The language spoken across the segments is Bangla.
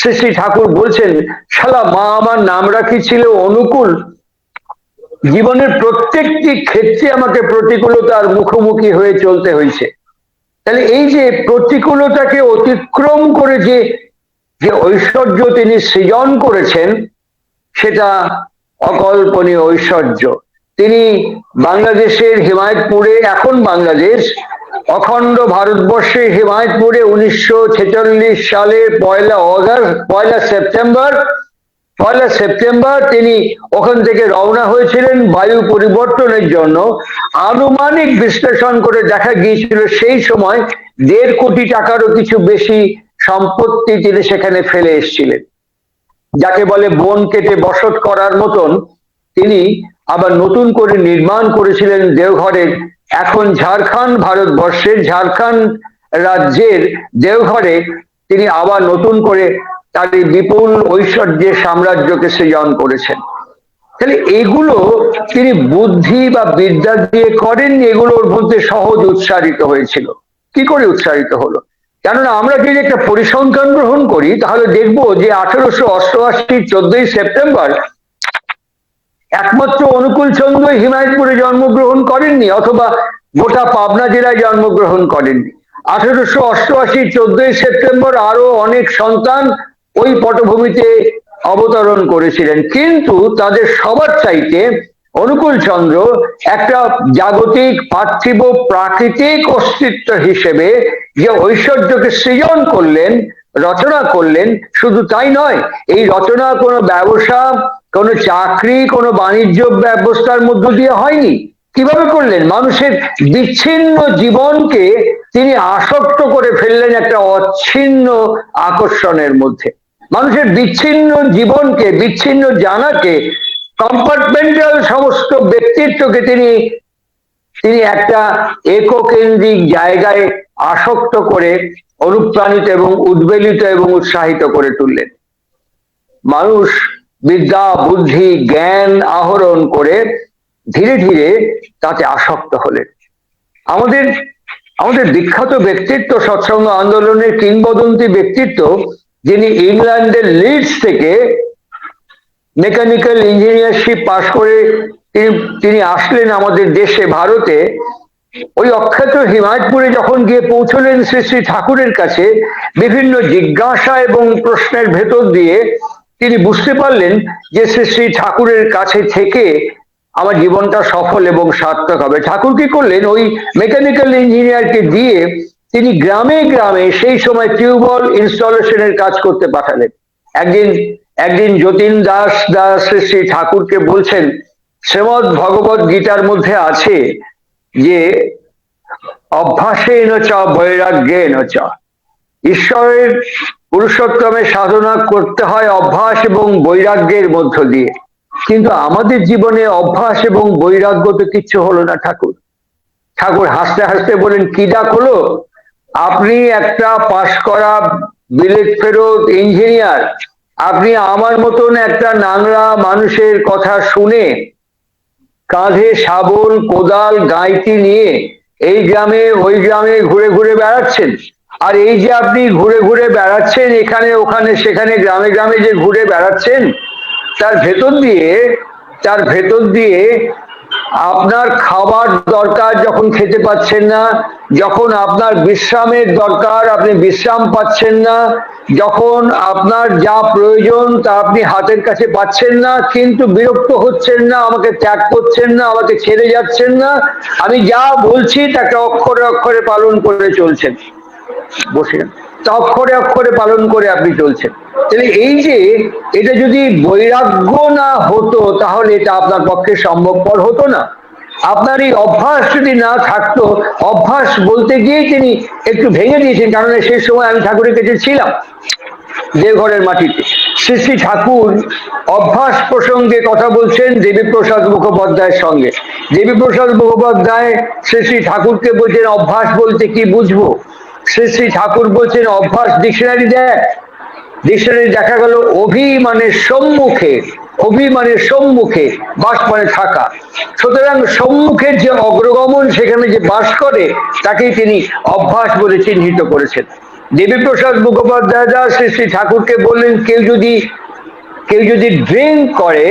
শ্রী শ্রী ঠাকুর বলছেন, শালা, মা আমার নাম রাখি ছিল অনুকূল। জীবনের প্রত্যেকটি ক্ষেত্রে আমাকে প্রতিকূলতার মুখোমুখি হয়ে চলতে হয়েছে। তাহলে এই যে প্রতিকূলতাকে অতিক্রম করে যে যে ঐশ্বর্য তিনি সৃজন করেছেন, সেটা অকল্পনীয় ঐশ্বর্য। তিনি বাংলাদেশের হিমায়তপুরে, এখন বাংলাদেশ, অখণ্ড ভারতবর্ষের হিমায়তপুরে উনিশশো সালের পয়লা অগাস্ট, পয়লা সেপ্টেম্বর পয়লা সেপ্টেম্বর তিনি ওখান থেকে রওনা হয়েছিলেন বায়ু পরিবর্তনের জন্য। আনুমানিক বিশ্লেষণ করে দেখা গিয়েছিল সেই সময় দেড় কোটি টাকারও কিছু বেশি সম্পত্তি তিনি সেখানে ফেলে এসেছিলেন। যাকে বলে বন কেটে বসত করার মতন তিনি আবার নতুন করে নির্মাণ করেছিলেন দেওঘরের এখন ঝাড়খণ্ড ভারতবর্ষের ঝাড়খণ্ড রাজ্যের দেওঘরে তিনি আবার নতুন করে তার এই বিপুল ঐশ্বর্যের সাম্রাজ্যকে সৃজন করেছেন। তাহলে এগুলো তিনি বুদ্ধি বা বিদ্যা দিয়ে করেননি এগুলোর মধ্যে সহজ উৎসারিত হয়েছিল। কি করে উৎসারিত হলো? কেননা আমরা যদি একটা পরিসংখ্যান গ্রহণ করি, তাহলে দেখব যে আঠারোশো অষ্টআশি চোদ্দই সেপ্টেম্বর একমাত্র অনুকূল চন্দ্র হিমায়তপুরে জন্মগ্রহণ করেননি, অথবা গোটা পাবনা জেলায় জন্মগ্রহণ করেননি। আঠারোশো অষ্টআশি চোদ্দই সেপ্টেম্বর আরও অনেক সন্তান ওই পটভূমিতে অবতরণ করেছিলেন। কিন্তু তাদের সবার চাইতে অনুকূল চন্দ্র একটা জাগতিক, পার্থিব, প্রাকৃতিক অস্তিত্ব হিসেবে যে ঐশ্বর্যকে সৃজন করলেন, রচনা করলেন, শুধু তাই নয়, এই রচনা কোনো ব্যবসা কোনো চাকরি, কোনো বাণিজ্য ব্যবস্থার মধ্য দিয়ে হয়নি। কীভাবে করলেন? মানুষের বিচ্ছিন্ন জীবনকে তিনি আসক্ত করে ফেললেন একটা অচ্ছিন্ন আকর্ষণের মধ্যে। মানুষের বিচ্ছিন্ন জীবনকে, বিচ্ছিন্ন জানাকে কম্পার্টমেন্টাল সমস্ত ব্যক্তিত্বকে তিনি তিনি একটা এককেন্দ্রিক জায়গায় আসক্ত করে অনুপ্রাণিত এবং উদ্বেলিত এবং উৎসাহিত করে তুললেন। মানুষ বিদ্যা, বুদ্ধি, জ্ঞান আহরণ করে ধীরে ধীরে তাতে আসক্ত হলেন। আমাদের আমাদের বিখ্যাত ব্যক্তিত্ব সৎসঙ্গ আন্দোলনের কিংবদন্তি ব্যক্তিত্ব, যিনি ইংল্যান্ডের লিডস থেকে মেকানিক্যাল ইঞ্জিনিয়ারশিপ পাশ করে তিনি আসলেন আমাদের দেশে, ভারতে। ওই অখ্যাত হিমায়তপুরে যখন গিয়ে পৌঁছলেন শ্রী শ্রী ঠাকুরের কাছে, বিভিন্ন জিজ্ঞাসা এবং প্রশ্নের ভেতর দিয়ে তিনি বুঝতে পারলেন যে শ্রী শ্রী ঠাকুরের কাছে থেকে আমার জীবনটা সফল এবং সার্থক হবে। ঠাকুর কি করলেন? ওই মেকানিক্যাল ইঞ্জিনিয়ারকে দিয়ে তিনি গ্রামে গ্রামে সেই সময় টিউবওয়েল ইনস্টলেশনের কাজ করতে পাঠালেন। একদিন একদিন যতীন দাস দাস শ্রী ঠাকুরকে বলছেন, শ্রীমদ ভগবত গীতার মধ্যে আছে যে অভ্যাসে চ বৈরাগ্যে চ। ঈশ্বরের পুরুষোত্তমে সাধনা করতে হয় অভ্যাস এবং বৈরাগ্যের মধ্য দিয়ে। কিন্তু আমাদের জীবনে অভ্যাস এবং বৈরাগ্য তো কিচ্ছু হলো না, ঠাকুর। ঠাকুর হাসতে হাসতে বলেন, কি ডাক হলো? আপনি একটা পাশ করা বিলেত ফেরত ইঞ্জিনিয়ার আপনি আমার মতন একটা নাংরা মানুষের কথা শুনে কাঁধে শাবল, কোদাল, গাইতি নিয়ে এই গ্রামে, ওই গ্রামে ঘুরে ঘুরে বেড়াচ্ছেন? আর এই যে আপনি ঘুরে ঘুরে বেড়াচ্ছেন, এখানে, ওখানে, সেখানে, গ্রামে গ্রামে যে ঘুরে বেড়াচ্ছেন, তার ভেতর দিয়ে, তার ভেতর দিয়ে আপনার খাবার দরকার যখন খেতে পাচ্ছেন না, যখন আপনার বিশ্রামের দরকার, আপনি বিশ্রাম পাচ্ছেন না, যখন আপনার যা প্রয়োজন তা আপনি হাতের কাছে পাচ্ছেন না, কিন্তু বিরক্ত হচ্ছেন না, আমাকে ত্যাগ করছেন না, আমাকে ছেড়ে যাচ্ছেন না, আমি যা বলছি তাকে অক্ষরে অক্ষরে পালন করে চলছেন। বসে। তা অক্ষরে অক্ষরে পালন করে আপনি চলছেন। তাহলে এই যে এটা যদি বৈরাগ্য না হতো, তাহলে এটা আপনার পক্ষে সম্ভবপর হতো না। আপনার এই অভ্যাস যদি না থাকতো, অভ্যাস বলতে গিয়েই তিনি একটু ভেঙে দিয়েছেন কারণ সেই সময় আমি ঠাকুরের কাছে ছিলাম, দেওঘরের মাটিতে। শ্রী শ্রী ঠাকুর অভ্যাস প্রসঙ্গে কথা বলছেন দেবীপ্রসাদ মুখোপাধ্যায়ের সঙ্গে। দেবীপ্রসাদ মুখোপাধ্যায় শ্রী শ্রী ঠাকুরকে বলছেন, অভ্যাস বলতে কি বুঝব? শ্রী শ্রী ঠাকুর বলছেন, অভ্যাস ডিকশনারি দেখ ডিকশনারি দেখা গেল অভিমানের সম্মুখে অভিমানের সম্মুখে বাস মানে থাকা। সুতরাং সম্মুখের যে অগ্রগমন, সেখানে যে বাস করে, তাকেই তিনি অভ্যাস বলে চিহ্নিত করেছেন। দেবীপ্রসাদ মুখোপাধ্যায় শ্রী শ্রী ঠাকুরকে বললেন, কেউ যদি কেউ যদি ড্রিঙ্ক করে,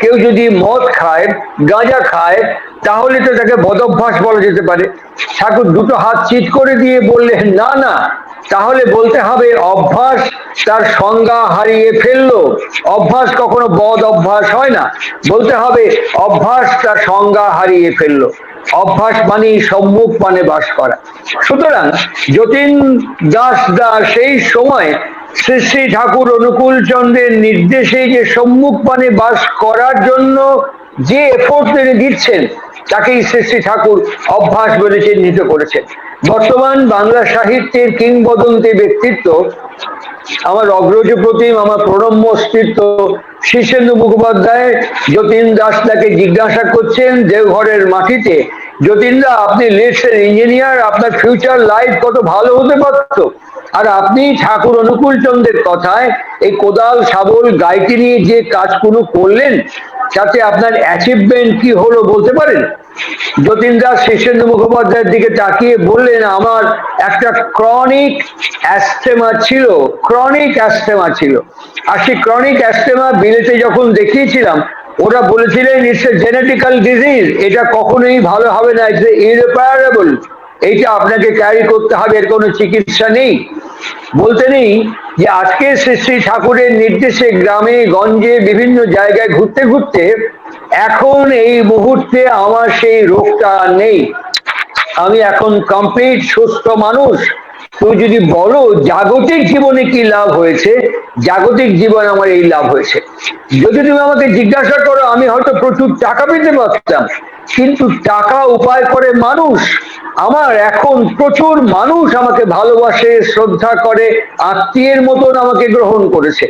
কেউ যদি মদ খায়, গাঁজা খায়, তাহলে তো তাকে বদভ্যাস বলা যেতে পারে। ঠাকুর দুটো হাত চিৎ করে দিয়ে বললেন, না না, তাহলে বলতে হবে অভ্যাস তার সংজ্ঞা হারিয়ে ফেলল। অভ্যাস কখনো বদ অভ্যাস হয় না। বলতে হবে অভ্যাস তার সংজ্ঞা হারিয়ে ফেলল। অভ্যাস মানে সম্মুখ মানে বাস করা। সুতরাং যতীন দাস দা সেই সময় শ্রী শ্রী ঠাকুর অনুকূল চন্দ্রের নির্দেশে যে সম্মুখ পানে বাস করার জন্য যে এফোর্ট তিনি দিচ্ছেন, তাকেই শ্রী শ্রী ঠাকুর অভ্যাস বলে চিহ্নিত করেছেন। বর্তমান বাংলা সাহিত্যের কিংবদন্তি ব্যক্তিত্ব আমার অগ্রজ প্রতিম, আমার প্রণম্য অস্তিত্ব শীর্ষেন্দু মুখোপাধ্যায়, যতীন দাস তাকে জিজ্ঞাসা করছেন, দেওঘরের মাটিতে যতীনদা, আপনি লিস্টের ইঞ্জিনিয়ার আপনার ফিউচার লাইফ কত ভালো হতে পারত? আর আপনি ঠাকুর অনুকূল চন্দ্রের কথায় এই কোদাল, শাবল গাইটি নিয়ে যে কাজগুলো করলেন, তাতে আপনার অ্যাচিভমেন্ট কি হলো বলতে পারেন? যতীন দাস মুখোপাধ্যায়ের দিকে তাকিয়ে বললেন, আমার একটা ক্রনিক অ্যাস্থেমা ছিল ক্রনিক অ্যাস্থেমা ছিল। আর সেই ক্রনিক অ্যাস্থেমা বিলেতে যখন দেখিয়েছিলাম ওরা বলেছিলেন ইটস এ জেনেটিক্যাল ডিজিজ এটা কখনোই ভালো হবে না ইটস ইরেপারেবল এইটা আপনাকে ক্যারি করতে হবে, এর কোনো চিকিৎসা নেই। বলতে নেই যে আজকে শ্রী শ্রী ঠাকুরের নির্দেশে গ্রামে, গঞ্জে, বিভিন্ন জায়গায় ঘুরতে ঘুরতে এখন এই মুহূর্তে আমার সেই রোগটা নেই। আমি এখন কমপ্লিট সুস্থ মানুষ। তুমি যদি বলো জাগতিক জীবনে কি লাভ হয়েছে, জাগতিক জীবনে আমার এই লাভ হয়েছে। যদি তুমি আমাকে জিজ্ঞাসা করো, আমি হয়তো প্রচুর টাকা পেতে পারতাম, কিন্তু টাকা উপায় করে মানুষ, আমার এখন প্রচুর মানুষ আমাকে ভালোবাসে, শ্রদ্ধা করে, আত্মীয়ের মতন আমাকে গ্রহণ করেছে।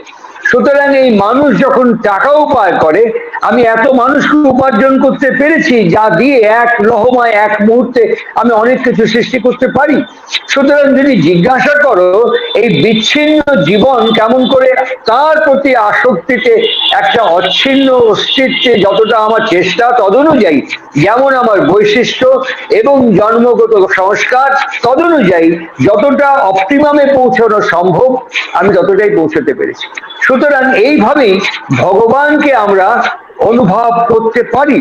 সুতরাং এই মানুষ যখন টাকা উপায় করে, আমি এত মানুষকে উপার্জন করতে পেরেছি যা দিয়ে এক লহমায় এক মুহূর্তে আমি অনেক কিছু সৃষ্টি করতে পারি। সুতরাং যদি জিজ্ঞাসা করো, এই বিচ্ছিন্ন জীবন কেমন করে তার প্রতি আসক্তিতে একটা অচ্ছিন্ন অস্তিত্বে যতটা আমার চেষ্টা, তদনুযায়ী যেমন আমার বৈশিষ্ট্য এবং জন্মগত সংস্কার, তদনুযায়ী যতটা অপটিমামে পৌঁছানো সম্ভব, আমি ততটাই পৌঁছতে পেরেছি। সুতরাং এইভাবেই ভগবানকে আমরা অনুভব করতে পারি।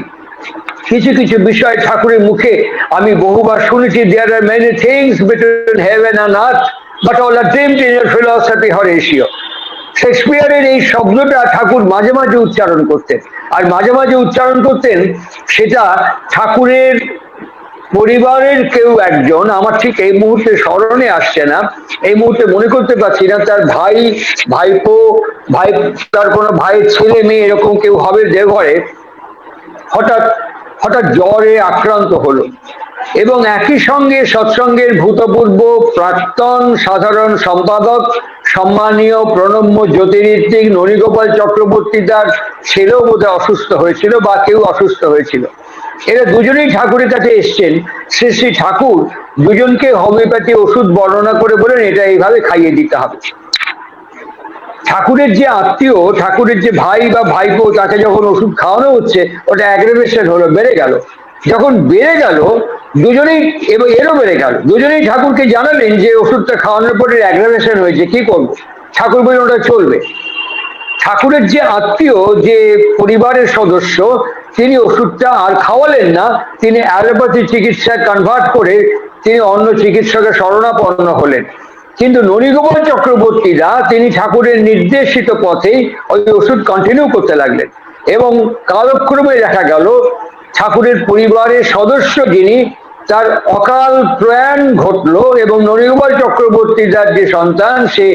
কিছু কিছু বিষয় ঠাকুরের মুখে আমি বহুবার শুনেছি there are many things between heaven and earth but all are dreamed in your philosophy Horatio শেক্সপিয়ারের এই শব্দটা ঠাকুর মাঝে মাঝে উচ্চারণ করতেন। আর মাঝে মাঝে উচ্চারণ করতেন সেটা ঠাকুরের পরিবারের কেউ একজন, আমার ঠিক এই মুহূর্তে স্মরণে আসছে না, এই মুহূর্তে মনে করতে পারছি না, তার ভাই, ভাইপো, ভাই, তার কোনো ভাইয়ের ছেলে মেয়ে এরকম কেউ হবে দেওঘরে হঠাৎ হঠাৎ জ্বরে আক্রান্ত হলো। এবং একই সঙ্গে সৎসঙ্গের ভূতপূর্ব প্রাক্তন সাধারণ সম্পাদক, সম্মানীয় প্রণম্য জ্যোতিরিত্বিক ননীগোপাল চক্রবর্তী তার ছেলেও বোধহয় অসুস্থ হয়েছিল বা কেউ অসুস্থ হয়েছিল। এরা দুজনেই ঠাকুরের কাছে এসছেন। শ্রী শ্রী ঠাকুর দুজনকে হোমিওপ্যাথি ওষুধ বর্ণনা করে বলেন, এটা এইভাবে খাইয়ে দিতে হবে। ঠাকুরের যে আত্মীয়, ঠাকুরের যে ভাই বা ভাইপো, তাকে যখন ওষুধ খাওয়ানো হচ্ছে, ওটা অ্যাগ্রেভেশন হলো, বেড়ে গেল। যখন বেড়ে গেল, দুজনেই এবং এরও বেড়ে গেল। দুজনেই ঠাকুরকে জানালেন যে ওষুধটা খাওয়ানোর পরে অ্যাগ্রেভেশন হয়েছে, কি করব? ঠাকুর বললেন, ওটা চলবে। ঠাকুরের যে আত্মীয়, যে পরিবারের সদস্য তিনি ওষুধটা আর খাওয়ালেন না, তিনি অ্যালোপ্যাথি চিকিৎসা কনভার্ট করে তিনি অন্য চিকিৎসকের শরণাপন্ন হলেন। কিন্তু ননীগোপাল চক্রবর্তীরা তিনি ঠাকুরের নির্দেশিত পথেই ওই ওষুধ কন্টিনিউ করতে লাগলেন এবং কালক্রমে দেখা গেল, ঠাকুরের পরিবারের সদস্য যিনি, তার অকাল প্রয়াণ ঘটলো এবং ননীগোপাল চক্রবর্তীদার যে সন্তান, সে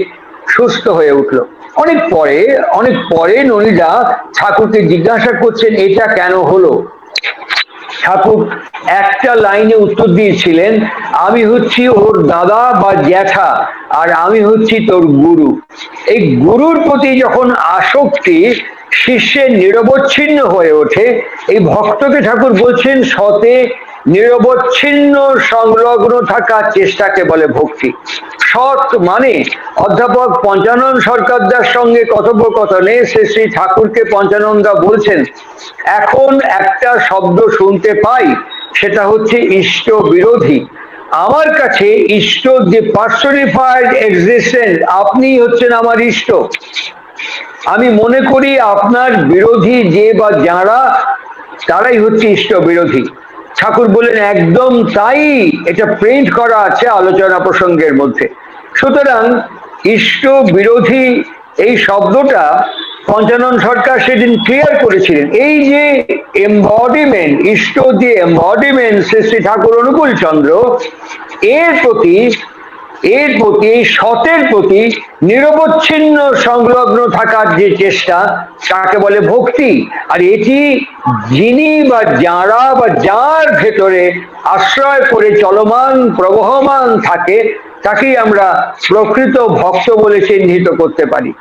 সুস্থ হয়ে উঠল। অনেক পরে অনেক পরে ননীদা ঠাকুরকে জিজ্ঞাসা করছেন, এটা কেন হলো? ঠাকুর একটা লাইনে উত্তর দিয়েছিলেন, আমি হচ্ছি ওর দাদা বা জ্যাঠা, আর আমি হচ্ছি তোর গুরু। এই গুরুর প্রতি যখন আসক্তি শিষ্যের নিরবচ্ছিন্ন হয়ে ওঠে, এই ভক্তকে ঠাকুর বলছেন, সতে নিরবচ্ছিন্ন সংলগ্ন থাকার চেষ্টাকে বলে ভক্তি। সৎ মানে অধ্যাপক পঞ্চানন সরকারদার সঙ্গে কথোপকথনে শ্রী শ্রী ঠাকুরকে পঞ্চানন্দা বলছেন, এখন একটা শব্দ শুনতে পাই, সেটা হচ্ছে ইষ্ট বিরোধী। আমার কাছে ইষ্ট যে পার্সনিফাইড এক্সিস্টেন্স আপনি হচ্ছেন আমার ইষ্ট। আমি মনে করি আপনার বিরোধী যে বা যারা, তারাই হচ্ছে ইষ্ট বিরোধী। ঠাকুর বলেন একদম তাই। এটা প্রিন্ট করা আছে আলোচনা প্রসঙ্গের মধ্যে। সুতরাং ইষ্ট বিরোধী এই শব্দটা পঞ্চানন সরকার সেদিন ক্লিয়ার করেছিলেন। এই যে এম্বডিমেন্ট ইষ্ট যে এম্বডিমেন্ট শ্রী শ্রী ঠাকুর অনুকূল চন্দ্র এর প্রতি এর প্রতি, সতের প্রতি নিরবচ্ছিন্ন সংলগ্ন থাকার যে চেষ্টা তাকে বলে ভক্তি, আর এটি যিনি বা যারা বা যার ভেতরে আশ্রয় করে চলমান, প্রবহমান থাকে, তাকেই আমরা প্রকৃত ভক্ত বলে চিহ্নিত করতে পারি।